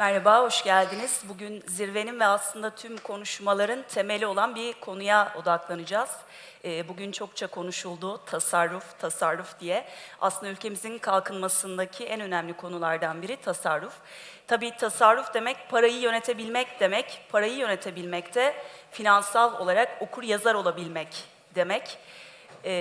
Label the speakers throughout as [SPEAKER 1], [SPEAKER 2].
[SPEAKER 1] Merhaba, hoş geldiniz. Bugün zirvenin ve aslında tüm konuşmaların temeli olan bir konuya odaklanacağız. Ee, Bugün çokça konuşuldu, tasarruf, tasarruf diye. Aslında ülkemizin kalkınmasındaki en önemli konulardan biri tasarruf. Tabii tasarruf demek parayı yönetebilmek demek. Parayı yönetebilmek de finansal olarak okur yazar olabilmek demek. Ee,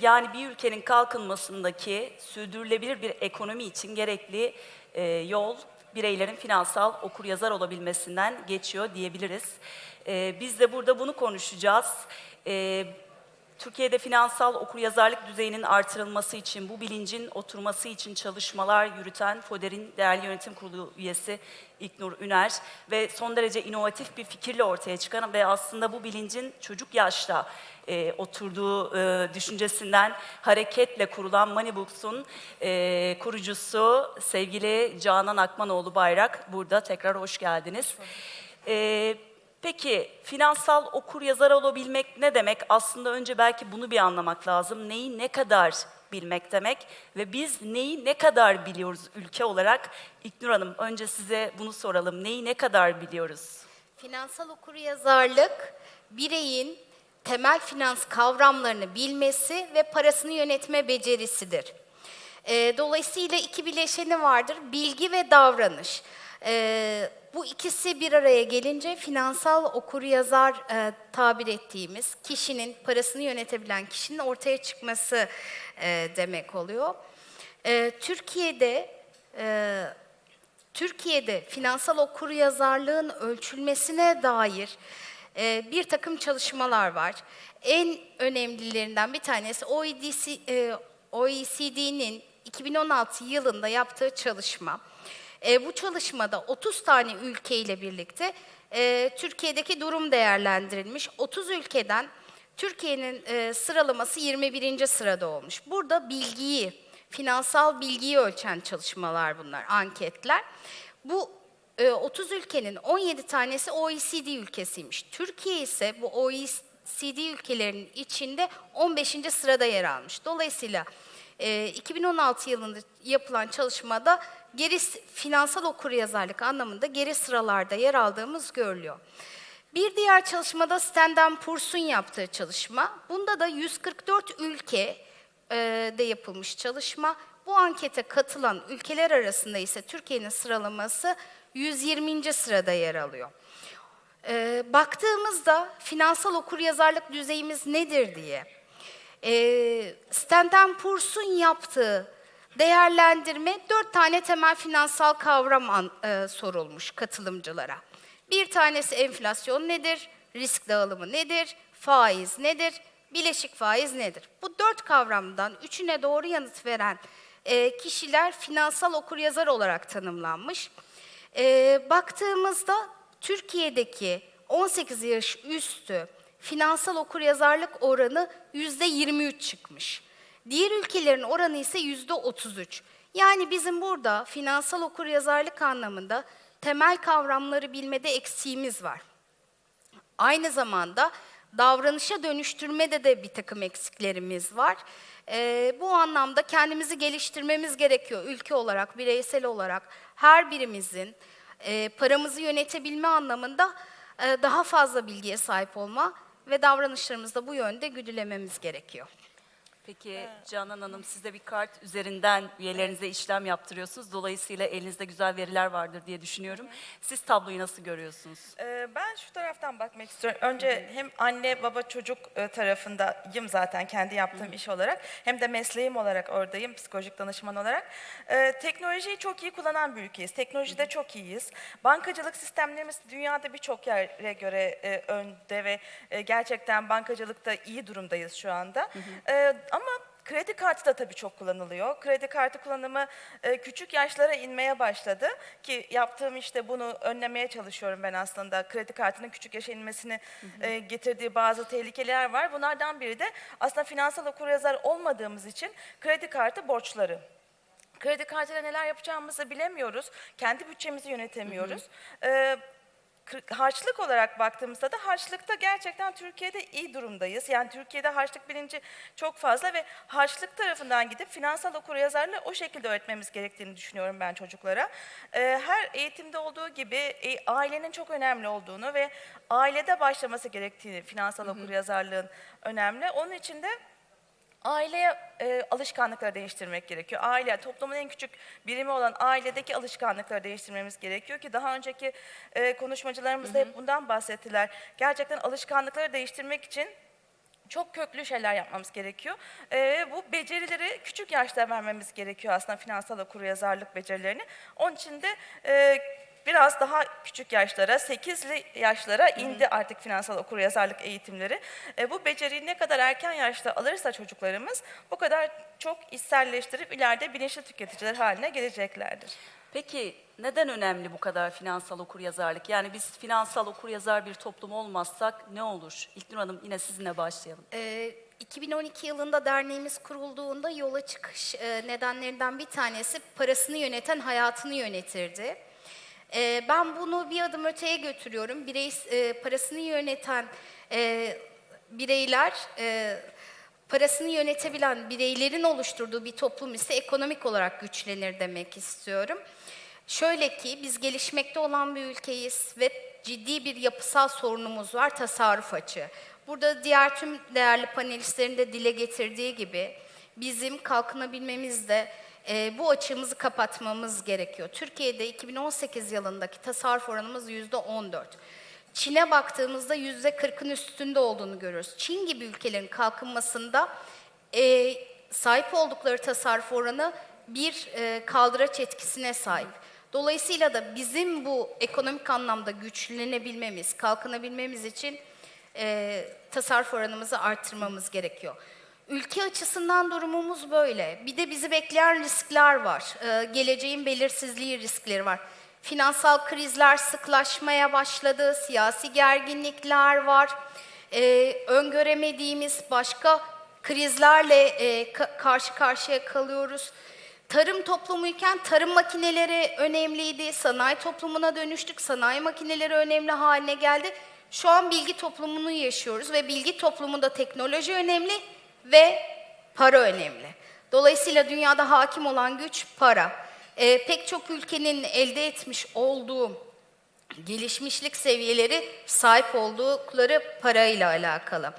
[SPEAKER 1] yani bir ülkenin kalkınmasındaki sürdürülebilir bir ekonomi için gerekli e, yol bireylerin finansal okuryazar olabilmesinden geçiyor diyebiliriz. Ee, biz de burada bunu konuşacağız. Ee, Türkiye'de finansal okuryazarlık düzeyinin artırılması için, bu bilincin oturması için çalışmalar yürüten FODER'in değerli yönetim kurulu üyesi İknur Üner ve son derece inovatif bir fikirle ortaya çıkan ve aslında bu bilincin çocuk yaşta e, oturduğu e, düşüncesinden hareketle kurulan Moneybooks'un e, kurucusu sevgili Canan Akmanoğlu Bayrak burada tekrar hoş geldiniz. E, peki finansal okur yazar olabilmek ne demek? Aslında önce belki bunu bir anlamak lazım. Neyi ne kadar bilmek demek ve biz neyi ne kadar biliyoruz ülke olarak? İknur Hanım önce size bunu soralım. Neyi ne kadar biliyoruz?
[SPEAKER 2] Finansal okuryazarlık bireyin temel finans kavramlarını bilmesi ve parasını yönetme becerisidir. Dolayısıyla iki bileşeni vardır, bilgi ve davranış. Ee, bu ikisi bir araya gelince finansal okuryazar e, tabir ettiğimiz kişinin, parasını yönetebilen kişinin ortaya çıkması e, demek oluyor. Ee, Türkiye'de e, Türkiye'de finansal okuryazarlığın ölçülmesine dair e, bir takım çalışmalar var. En önemlilerinden bir tanesi OECD, e, OECD'nin 2016 yılında yaptığı çalışma. E, bu çalışmada 30 tane ülke ile birlikte e, Türkiye'deki durum değerlendirilmiş. 30 ülkeden Türkiye'nin e, sıralaması 21. sırada olmuş. Burada bilgiyi, finansal bilgiyi ölçen çalışmalar bunlar, anketler. Bu e, 30 ülkenin 17 tanesi OECD ülkesiymiş. Türkiye ise bu OECD ülkelerinin içinde 15. sırada yer almış. Dolayısıyla e, 2016 yılında yapılan çalışmada geri finansal okuryazarlık anlamında geri sıralarda yer aldığımız görülüyor. Bir diğer çalışmada Standard Poor's'un yaptığı çalışma. Bunda da 144 ülke e, de yapılmış çalışma. Bu ankete katılan ülkeler arasında ise Türkiye'nin sıralaması 120. sırada yer alıyor. E, baktığımızda finansal okuryazarlık düzeyimiz nedir diye, e, Standard Poor's'un yaptığı değerlendirme dört tane temel finansal kavram an- e, sorulmuş katılımcılara. Bir tanesi enflasyon nedir, risk dağılımı nedir, faiz nedir, bileşik faiz nedir? Bu dört kavramdan üçüne doğru yanıt veren e, kişiler finansal okuryazar olarak tanımlanmış. E, baktığımızda Türkiye'deki 18 yaş üstü finansal okuryazarlık oranı yüzde 23 çıkmış. Diğer ülkelerin oranı ise yüzde 33. Yani bizim burada finansal okuryazarlık anlamında temel kavramları bilmede eksiğimiz var. Aynı zamanda davranışa dönüştürmede de bir takım eksiklerimiz var. Ee, bu anlamda kendimizi geliştirmemiz gerekiyor ülke olarak, bireysel olarak. Her birimizin e, paramızı yönetebilme anlamında e, daha fazla bilgiye sahip olma ve davranışlarımızda bu yönde güdülememiz gerekiyor.
[SPEAKER 1] Peki Canan Hanım siz de bir kart üzerinden üyelerinize işlem yaptırıyorsunuz. Dolayısıyla elinizde güzel veriler vardır diye düşünüyorum. Siz tabloyu nasıl görüyorsunuz?
[SPEAKER 3] Ee, Ben şu taraftan bakmak istiyorum. Önce hem anne baba çocuk e, tarafındayım zaten kendi yaptığım iş olarak. Hem de mesleğim olarak oradayım psikolojik danışman olarak. Ee, Teknolojiyi çok iyi kullanan bir ülkeyiz. Teknolojide çok iyiyiz. Bankacılık sistemlerimiz dünyada birçok yere göre e, önde ve e, gerçekten bankacılıkta iyi durumdayız şu anda. Ee, Ama Kredi kartı da tabii çok kullanılıyor. Kredi kartı kullanımı e, küçük yaşlara inmeye başladı ki yaptığım işte bunu önlemeye çalışıyorum ben aslında. Kredi kartının küçük yaşa inmesini e, getirdiği bazı tehlikeler var. Bunlardan biri de aslında finansal okuryazar olmadığımız için kredi kartı borçları. Kredi kartıyla neler yapacağımızı bilemiyoruz. Kendi bütçemizi yönetemiyoruz. Ee, kır- harçlık olarak baktığımızda da harçlıkta gerçekten Türkiye'de iyi durumdayız. Yani Türkiye'de harçlık bilinci çok fazla ve harçlık tarafından gidip finansal okuryazarlığı o şekilde öğretmemiz gerektiğini düşünüyorum ben çocuklara. Ee, her eğitimde olduğu gibi e, ailenin çok önemli olduğunu ve ailede başlaması gerektiğini finansal okuryazarlığın önemli. Onun için de Aileye e, alışkanlıkları değiştirmek gerekiyor. Aile, toplumun en küçük birimi olan ailedeki alışkanlıkları değiştirmemiz gerekiyor ki daha önceki e, konuşmacılarımız da hep bundan bahsettiler. Gerçekten alışkanlıkları değiştirmek için çok köklü şeyler yapmamız gerekiyor. E, bu becerileri küçük yaşta vermemiz gerekiyor aslında finansal okuryazarlık becerilerini. Onun için de e, biraz daha küçük yaşlara, 8'li yaşlara indi artık finansal okuryazarlık eğitimleri. E, bu beceriyi ne kadar erken yaşta alırsa çocuklarımız bu kadar çok içselleştirip ileride bilinçli tüketiciler haline geleceklerdir.
[SPEAKER 1] Peki neden önemli bu kadar finansal okuryazarlık? Yani biz finansal okuryazar bir toplum olmazsak ne olur? İlknur Hanım yine sizinle başlayalım.
[SPEAKER 2] Ee, 2012 yılında derneğimiz kurulduğunda yola çıkış e, nedenlerinden bir tanesi parasını yöneten hayatını yönetirdi. Ee, ben bunu bir adım öteye götürüyorum. Birey e, parasını yöneten e, bireyler e, parasını yönetebilen bireylerin oluşturduğu bir toplum ise ekonomik olarak güçlenir demek istiyorum. Şöyle ki biz gelişmekte olan bir ülkeyiz ve ciddi bir yapısal sorunumuz var tasarruf açığı. Burada diğer tüm değerli panelistlerin de dile getirdiği gibi bizim kalkınabilmemizde e, bu açığımızı kapatmamız gerekiyor. Türkiye'de 2018 yılındaki tasarruf oranımız yüzde 14. Çin'e baktığımızda yüzde 40'ın üstünde olduğunu görüyoruz. Çin gibi ülkelerin kalkınmasında e, sahip oldukları tasarruf oranı bir e, kaldıraç etkisine sahip. Dolayısıyla da bizim bu ekonomik anlamda güçlenebilmemiz, kalkınabilmemiz için e, tasarruf oranımızı arttırmamız gerekiyor. Ülke açısından durumumuz böyle. Bir de bizi bekleyen riskler var. E, geleceğin belirsizliği riskleri var. Finansal krizler sıklaşmaya başladı, siyasi gerginlikler var. E, öngöremediğimiz başka krizlerle e, ka- karşı karşıya kalıyoruz. Tarım toplumuyken tarım makineleri önemliydi. Sanayi toplumuna dönüştük. Sanayi makineleri önemli haline geldi. Şu an bilgi toplumunu yaşıyoruz ve bilgi toplumunda teknoloji önemli ve para önemli. Dolayısıyla dünyada hakim olan güç para. Ee, pek çok ülkenin elde etmiş olduğu gelişmişlik seviyeleri sahip oldukları parayla alakalı.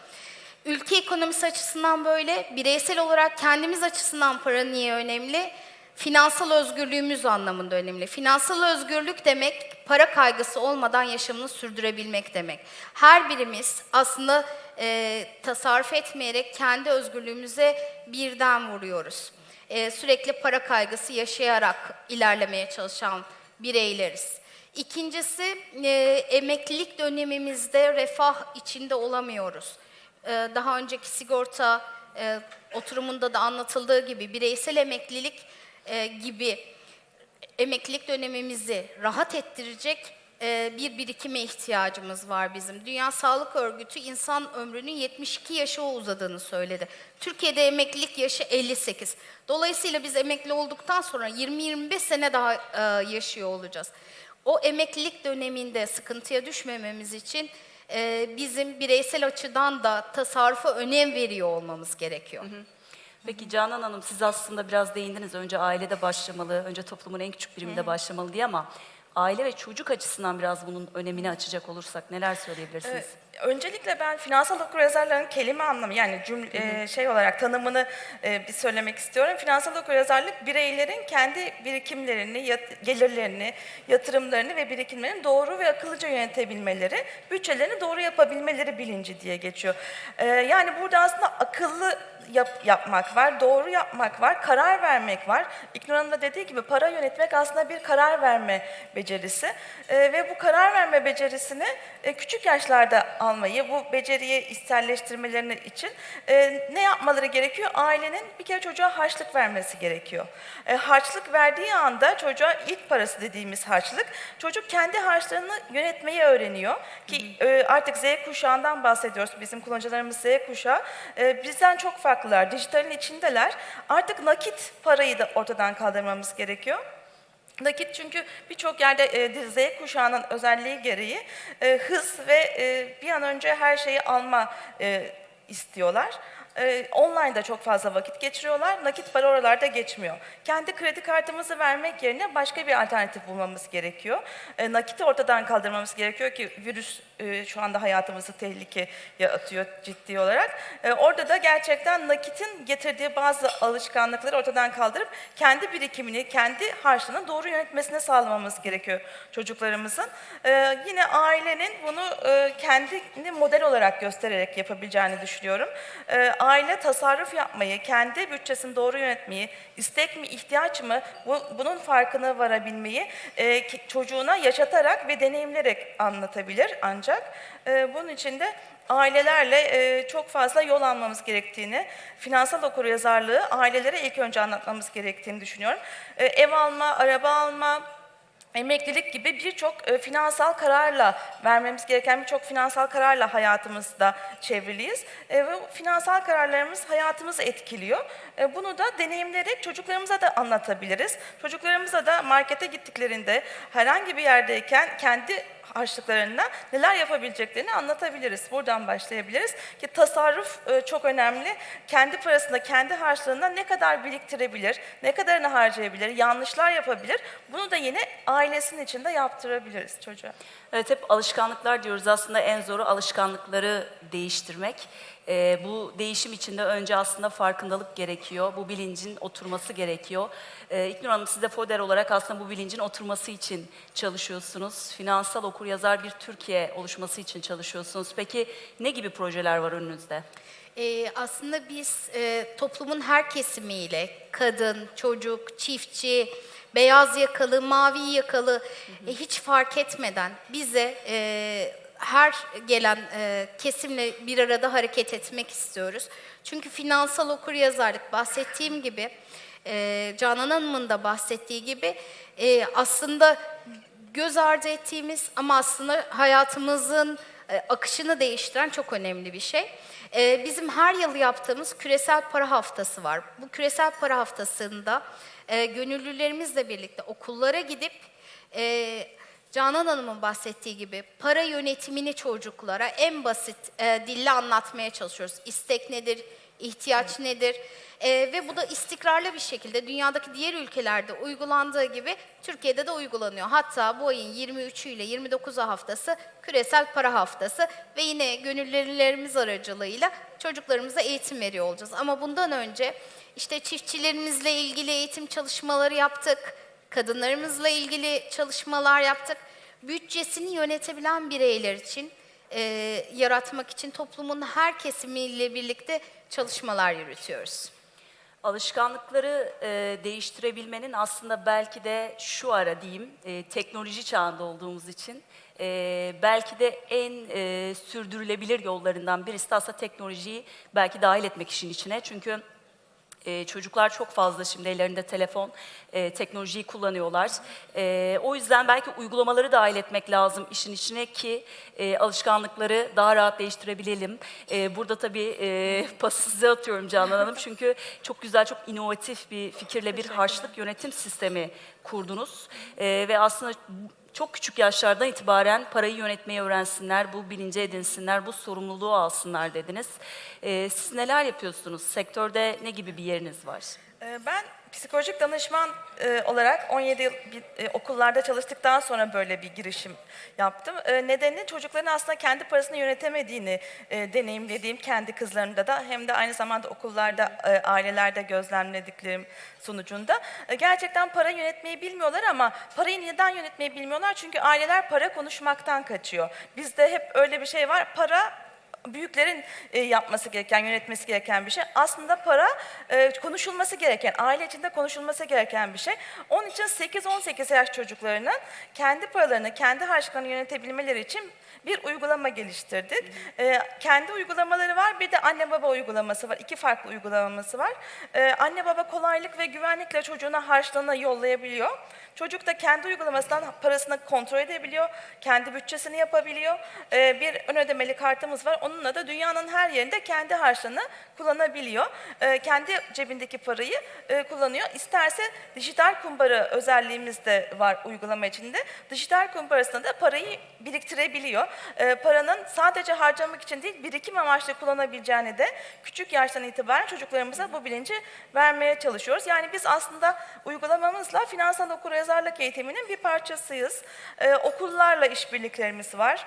[SPEAKER 2] Ülke ekonomisi açısından böyle, bireysel olarak kendimiz açısından para niye önemli? Finansal özgürlüğümüz anlamında önemli. Finansal özgürlük demek para kaygısı olmadan yaşamını sürdürebilmek demek. Her birimiz aslında e, tasarruf etmeyerek kendi özgürlüğümüze birden vuruyoruz. E, sürekli para kaygısı yaşayarak ilerlemeye çalışan bireyleriz. İkincisi e, emeklilik dönemimizde refah içinde olamıyoruz. E, daha önceki sigorta e, oturumunda da anlatıldığı gibi bireysel emeklilik e, gibi emeklilik dönemimizi rahat ettirecek bir birikime ihtiyacımız var bizim. Dünya Sağlık Örgütü insan ömrünün 72 yaşa uzadığını söyledi. Türkiye'de emeklilik yaşı 58. Dolayısıyla biz emekli olduktan sonra 20-25 sene daha e, yaşıyor olacağız. O emeklilik döneminde sıkıntıya düşmememiz için e, bizim bireysel açıdan da tasarrufa önem veriyor olmamız gerekiyor.
[SPEAKER 1] Peki Canan Hanım siz aslında biraz değindiniz. Önce ailede başlamalı, önce toplumun en küçük biriminde başlamalı diye ama aile ve çocuk açısından biraz bunun önemini açacak olursak neler söyleyebilirsiniz?
[SPEAKER 3] Ee, Öncelikle ben finansal okuryazarlığın kelime anlamı yani cümle, e, şey olarak tanımını e, bir söylemek istiyorum. Finansal okuryazarlık bireylerin kendi birikimlerini, yat- gelirlerini, yatırımlarını ve birikimlerini doğru ve akıllıca yönetebilmeleri, bütçelerini doğru yapabilmeleri bilinci diye geçiyor. Ee, yani burada aslında akıllı yap- yapmak var, doğru yapmak var, karar vermek var. İlknur Hanım da dediği gibi para yönetmek aslında bir karar verme becerisi. Ee, ve bu karar verme becerisini e, küçük yaşlarda almayı, bu beceriyi içselleştirmeleri için e, ne yapmaları gerekiyor? Ailenin bir kere çocuğa harçlık vermesi gerekiyor. E, harçlık verdiği anda çocuğa ilk parası dediğimiz harçlık, çocuk kendi harçlarını yönetmeyi öğreniyor. Ki e, artık Z kuşağından bahsediyoruz. Bizim kullanıcılarımız Z kuşağı. E, bizden çok farklılar. Dijitalin içindeler. Artık nakit parayı da ortadan kaldırmamız gerekiyor. Nakit çünkü birçok yerde e, Z kuşağının özelliği gereği e, hız ve e, bir an önce her şeyi alma e, istiyorlar. E, online'da çok fazla vakit geçiriyorlar. Nakit para oralarda geçmiyor. Kendi kredi kartımızı vermek yerine başka bir alternatif bulmamız gerekiyor. E, nakiti ortadan kaldırmamız gerekiyor ki virüs e, şu anda hayatımızı tehlikeye atıyor ciddi olarak. E, orada da gerçekten nakitin getirdiği bazı alışkanlıkları ortadan kaldırıp kendi birikimini, kendi harçlığını doğru yönetmesine sağlamamız gerekiyor çocuklarımızın. E, yine ailenin bunu e, kendini model olarak göstererek yapabileceğini düşünüyorum. E, aile tasarruf yapmayı, kendi bütçesini doğru yönetmeyi, istek mi, ihtiyaç mı bu, bunun farkına varabilmeyi e, çocuğuna yaşatarak ve deneyimlerek anlatabilir ancak. E, bunun için de ailelerle e, çok fazla yol almamız gerektiğini, finansal okuryazarlığı ailelere ilk önce anlatmamız gerektiğini düşünüyorum. E, ev alma, araba alma, emeklilik gibi birçok e, finansal kararla vermemiz gereken birçok finansal kararla hayatımızda çevriliyiz. E, ve finansal kararlarımız hayatımızı etkiliyor. E, bunu da deneyimleyerek çocuklarımıza da anlatabiliriz. Çocuklarımıza da markete gittiklerinde herhangi bir yerdeyken kendi harçlıklarına neler yapabileceklerini anlatabiliriz. Buradan başlayabiliriz ki tasarruf e, çok önemli. Kendi parasında, kendi harçlığında ne kadar biriktirebilir, ne kadarını harcayabilir, yanlışlar yapabilir. Bunu da yine ailesinin içinde yaptırabiliriz çocuğa.
[SPEAKER 1] Evet hep alışkanlıklar diyoruz aslında en zoru alışkanlıkları değiştirmek. Ee, bu değişim için de önce aslında farkındalık gerekiyor. Bu bilincin oturması gerekiyor. Ee, İknur Hanım siz de FODER olarak aslında bu bilincin oturması için çalışıyorsunuz. Finansal okuryazar bir Türkiye oluşması için çalışıyorsunuz. Peki ne gibi projeler var önünüzde?
[SPEAKER 2] Ee, aslında biz e, toplumun her kesimiyle kadın, çocuk, çiftçi, beyaz yakalı, mavi yakalı e, hiç fark etmeden bize e, her gelen e, kesimle bir arada hareket etmek istiyoruz. Çünkü finansal okuryazarlık bahsettiğim gibi e, Canan Hanım'ın da bahsettiği gibi e, aslında göz ardı ettiğimiz ama aslında hayatımızın e, akışını değiştiren çok önemli bir şey. E, bizim her yıl yaptığımız küresel para haftası var. Bu küresel para haftasında e, gönüllülerimizle birlikte okullara gidip e, Canan Hanım'ın bahsettiği gibi para yönetimini çocuklara en basit e, dille anlatmaya çalışıyoruz. İstek nedir, ihtiyaç nedir? E, ve bu da istikrarlı bir şekilde dünyadaki diğer ülkelerde uygulandığı gibi Türkiye'de de uygulanıyor. Hatta bu ayın 23'ü ile 29'u haftası küresel para haftası ve yine gönüllülerimiz aracılığıyla çocuklarımıza eğitim veriyor olacağız. Ama bundan önce işte çiftçilerimizle ilgili eğitim çalışmaları yaptık. Kadınlarımızla ilgili çalışmalar yaptık. Bütçesini yönetebilen bireyler için e, yaratmak için toplumun her kesimiyle birlikte çalışmalar yürütüyoruz.
[SPEAKER 1] Alışkanlıkları e, değiştirebilmenin aslında belki de şu ara diyeyim e, teknoloji çağında olduğumuz için e, belki de en e, sürdürülebilir yollarından birisi aslında teknolojiyi belki dahil etmek işin içine. Çünkü e, çocuklar çok fazla şimdi ellerinde telefon, e, teknolojiyi kullanıyorlar. E, o yüzden belki uygulamaları dahil etmek lazım işin içine ki e, alışkanlıkları daha rahat değiştirebilelim. E, burada tabii e, pası size atıyorum Canan Hanım çünkü çok güzel, çok inovatif bir fikirle bir harçlık yönetim sistemi kurdunuz. E, ve aslında çok küçük yaşlardan itibaren parayı yönetmeyi öğrensinler, bu bilince edinsinler, bu sorumluluğu alsınlar dediniz. Ee, siz neler yapıyorsunuz? Sektörde ne gibi bir yeriniz var?
[SPEAKER 3] Ee, Ben psikolojik danışman e, olarak 17 yıl e, okullarda çalıştıktan sonra böyle bir girişim yaptım. E, nedeni çocukların aslında kendi parasını yönetemediğini e, deneyimlediğim kendi kızlarımda da hem de aynı zamanda okullarda, ailelerde gözlemlediklerim sonucunda. Gerçekten para yönetmeyi bilmiyorlar ama parayı neden yönetmeyi bilmiyorlar? Çünkü aileler para konuşmaktan kaçıyor. Bizde hep öyle bir şey var. Para büyüklerin e, yapması gereken, yönetmesi gereken bir şey. Aslında para e, konuşulması gereken, aile içinde konuşulması gereken bir şey. Onun için 8-18 yaş çocuklarının kendi paralarını, kendi harçlıklarını yönetebilmeleri için bir uygulama geliştirdik. E, kendi uygulamaları var, bir de anne baba uygulaması var. İki farklı uygulaması var. E, anne baba kolaylık ve güvenlikle çocuğuna harçlığını yollayabiliyor. Çocuk da kendi uygulamasından parasını kontrol edebiliyor, kendi bütçesini yapabiliyor. E, bir ön ödemeli kartımız var. Onun bununla da dünyanın her yerinde kendi harçlığını kullanabiliyor. E, kendi cebindeki parayı e, kullanıyor. İsterse dijital kumbara özelliğimiz de var uygulama içinde. Dijital kumbarasında da parayı biriktirebiliyor. E, paranın sadece harcamak için değil, birikim amaçlı kullanabileceğini de küçük yaştan itibaren çocuklarımıza bu bilinci vermeye çalışıyoruz. Yani biz aslında uygulamamızla finansal okuryazarlık eğitiminin bir parçasıyız. E, okullarla işbirliklerimiz var.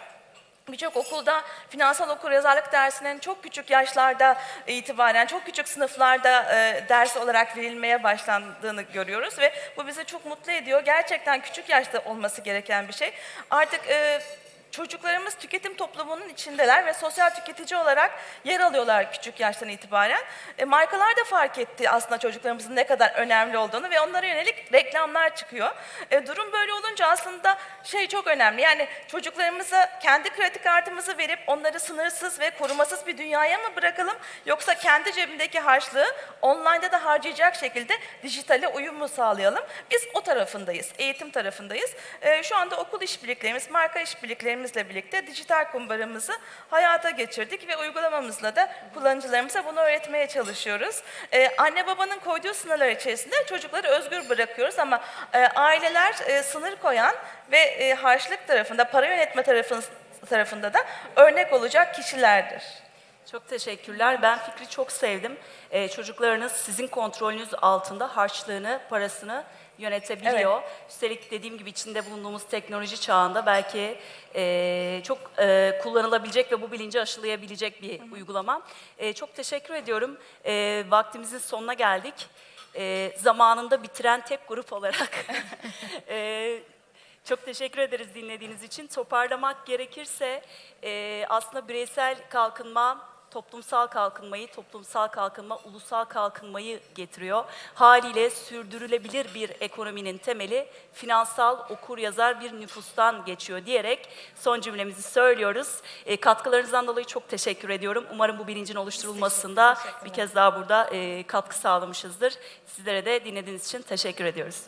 [SPEAKER 3] Birçok okulda finansal okuryazarlık dersinin çok küçük yaşlarda itibaren, çok küçük sınıflarda e, ders olarak verilmeye başlandığını görüyoruz ve bu bizi çok mutlu ediyor. Gerçekten küçük yaşta olması gereken bir şey. Artık e, çocuklarımız tüketim toplumunun içindeler ve sosyal tüketici olarak yer alıyorlar küçük yaştan itibaren. E, markalar da fark etti aslında çocuklarımızın ne kadar önemli olduğunu ve onlara yönelik reklamlar çıkıyor. E, durum böyle olunca aslında şey çok önemli. Yani çocuklarımıza kendi kredi kartımızı verip onları sınırsız ve korumasız bir dünyaya mı bırakalım yoksa kendi cebindeki harçlığı online'da da harcayacak şekilde dijitale uyum mu sağlayalım? Biz o tarafındayız, eğitim tarafındayız. E, şu anda okul işbirliklerimiz, marka işbirliklerimizle birlikte dijital kumbaramızı hayata geçirdik ve uygulamamızla da kullanıcılarımıza bunu öğretmeye çalışıyoruz. E, anne babanın koyduğu sınırlar içerisinde çocukları özgür bırakıyoruz ama e, aileler e, sınır koyan ve e, harçlık tarafında, para yönetme tarafın, tarafında da örnek olacak kişilerdir.
[SPEAKER 1] Çok teşekkürler. Ben fikri çok sevdim. Ee, çocuklarınız sizin kontrolünüz altında harçlığını, parasını yönetebiliyor. Üstelik dediğim gibi içinde bulunduğumuz teknoloji çağında belki e, çok e, kullanılabilecek ve bu bilinci aşılayabilecek bir uygulama. E, çok teşekkür ediyorum. E, vaktimizin sonuna geldik. E, zamanında bitiren tek grup olarak e, çok teşekkür ederiz dinlediğiniz için. Toparlamak gerekirse e, aslında bireysel kalkınma toplumsal kalkınmayı, toplumsal kalkınma ulusal kalkınmayı getiriyor. Haliyle sürdürülebilir bir ekonominin temeli finansal okur yazar bir nüfustan geçiyor diyerek son cümlemizi söylüyoruz. E, katkılarınızdan dolayı çok teşekkür ediyorum. Umarım bu bilincin oluşturulmasında bir kez daha burada e, katkı sağlamışızdır. Sizlere de dinlediğiniz için teşekkür ediyoruz.